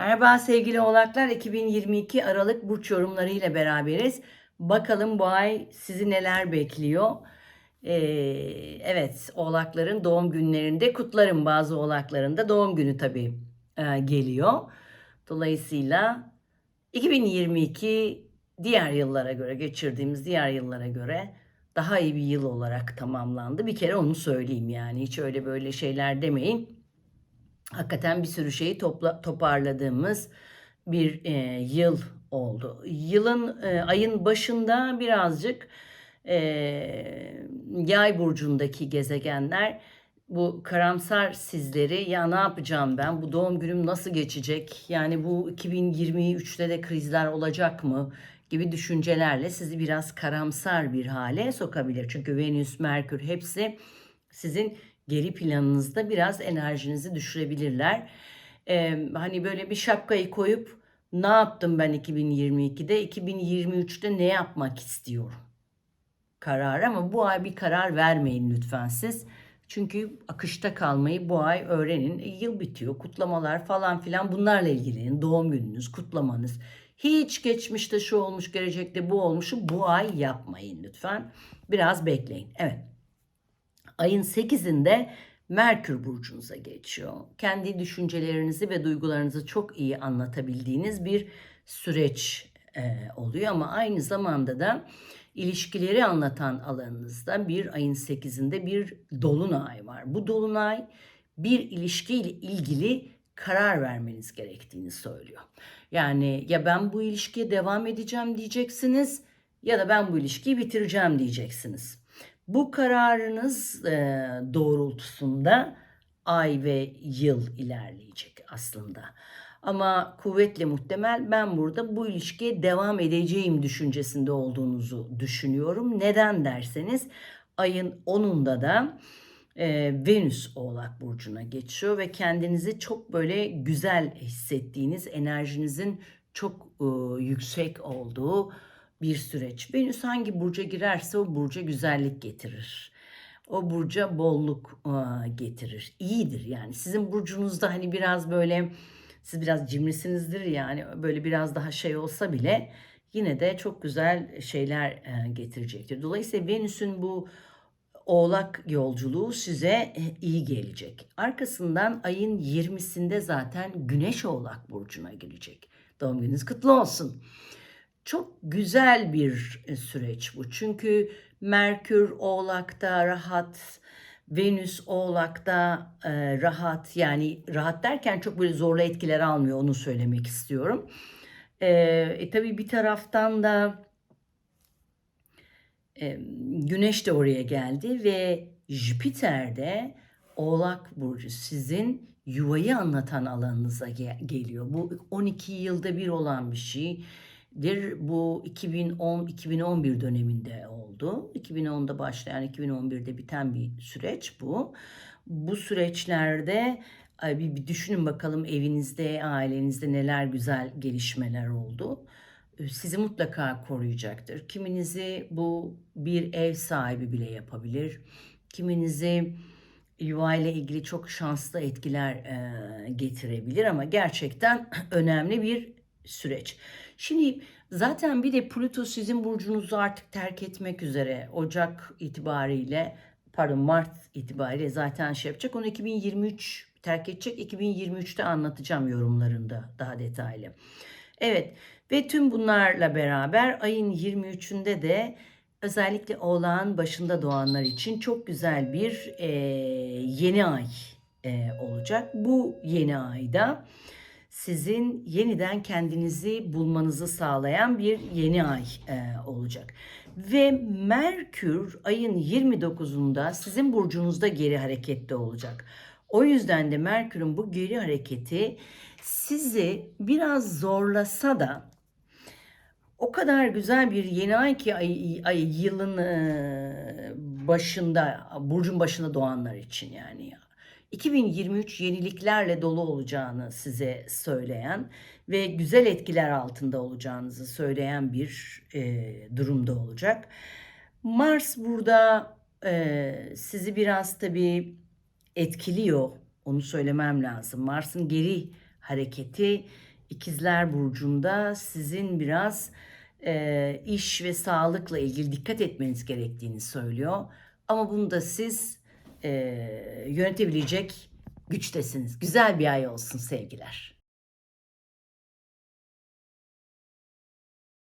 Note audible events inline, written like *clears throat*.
Merhaba sevgili oğlaklar. 2022 Aralık burç yorumları ile beraberiz. Bakalım bu ay sizi neler bekliyor? Ee, evet oğlakların doğum günlerinde kutlarım bazı oğlakların da doğum günü tabii e, geliyor. Dolayısıyla 2022 diğer yıllara göre geçirdiğimiz diğer yıllara göre daha iyi bir yıl olarak tamamlandı. Bir kere onu söyleyeyim yani hiç öyle böyle şeyler demeyin hakikaten bir sürü şeyi topla, toparladığımız bir e, yıl oldu. Yılın e, ayın başında birazcık e, yay burcundaki gezegenler bu karamsar sizleri ya ne yapacağım ben bu doğum günüm nasıl geçecek yani bu 2023'te de krizler olacak mı gibi düşüncelerle sizi biraz karamsar bir hale sokabilir. Çünkü Venüs, Merkür hepsi sizin geri planınızda biraz enerjinizi düşürebilirler. Ee, hani böyle bir şapkayı koyup ne yaptım ben 2022'de, 2023'te ne yapmak istiyorum? Karar ama bu ay bir karar vermeyin lütfen siz. Çünkü akışta kalmayı bu ay öğrenin. E, yıl bitiyor, kutlamalar falan filan bunlarla ilgilenin. Doğum gününüz, kutlamanız. Hiç geçmişte şu olmuş, gelecekte bu olmuşu bu ay yapmayın lütfen. Biraz bekleyin. Evet ayın 8'inde Merkür burcunuza geçiyor. Kendi düşüncelerinizi ve duygularınızı çok iyi anlatabildiğiniz bir süreç e, oluyor ama aynı zamanda da ilişkileri anlatan alanınızda bir ayın 8'inde bir dolunay var. Bu dolunay bir ilişkiyle ilgili karar vermeniz gerektiğini söylüyor. Yani ya ben bu ilişkiye devam edeceğim diyeceksiniz ya da ben bu ilişkiyi bitireceğim diyeceksiniz. Bu kararınız e, doğrultusunda ay ve yıl ilerleyecek aslında. Ama kuvvetle muhtemel ben burada bu ilişkiye devam edeceğim düşüncesinde olduğunuzu düşünüyorum. Neden derseniz ayın 10'unda da e, Venüs Oğlak Burcu'na geçiyor ve kendinizi çok böyle güzel hissettiğiniz, enerjinizin çok e, yüksek olduğu bir süreç. Venüs hangi burca girerse o burca güzellik getirir. O burca bolluk getirir. İyidir yani. Sizin burcunuzda hani biraz böyle siz biraz cimrisinizdir yani böyle biraz daha şey olsa bile yine de çok güzel şeyler getirecektir. Dolayısıyla Venüs'ün bu Oğlak yolculuğu size e, iyi gelecek. Arkasından ayın 20'sinde zaten Güneş Oğlak burcuna girecek. Doğum gününüz kutlu olsun. Çok güzel bir e, süreç bu. Çünkü Merkür Oğlak'ta rahat, Venüs Oğlak'ta e, rahat yani rahat derken çok böyle zorlu etkiler almıyor onu söylemek istiyorum. E, e tabii bir taraftan da e, Güneş de oraya geldi ve Jüpiter de Oğlak Burcu sizin yuvayı anlatan alanınıza ge- geliyor. Bu 12 yılda bir olan bir şey dir bu 2010-2011 döneminde oldu. 2010'da başlayan 2011'de biten bir süreç bu. Bu süreçlerde bir, bir düşünün bakalım evinizde, ailenizde neler güzel gelişmeler oldu. Ee, sizi mutlaka koruyacaktır. Kiminizi bu bir ev sahibi bile yapabilir. Kiminizi yuva ile ilgili çok şanslı etkiler e, getirebilir ama gerçekten *clears throat* önemli bir süreç. Şimdi zaten bir de Plüto sizin burcunuzu artık terk etmek üzere Ocak itibariyle pardon Mart itibariyle zaten şey yapacak. Onu 2023 terk edecek. 2023'te anlatacağım yorumlarında daha detaylı. Evet ve tüm bunlarla beraber ayın 23'ünde de özellikle oğlağın başında doğanlar için çok güzel bir e, yeni ay e, olacak. Bu yeni ayda sizin yeniden kendinizi bulmanızı sağlayan bir yeni ay e, olacak. Ve Merkür ayın 29'unda sizin burcunuzda geri harekette olacak. O yüzden de Merkür'ün bu geri hareketi sizi biraz zorlasa da o kadar güzel bir yeni ay ki ay, ay yılın e, başında, burcun başında doğanlar için yani 2023 yeniliklerle dolu olacağını size söyleyen ve güzel etkiler altında olacağınızı söyleyen bir e, durumda olacak. Mars burada e, sizi biraz tabii etkiliyor. Onu söylemem lazım. Mars'ın geri hareketi İkizler Burcu'nda sizin biraz e, iş ve sağlıkla ilgili dikkat etmeniz gerektiğini söylüyor. Ama bunu da siz e, yönetebilecek güçtesiniz. Güzel bir ay olsun sevgiler.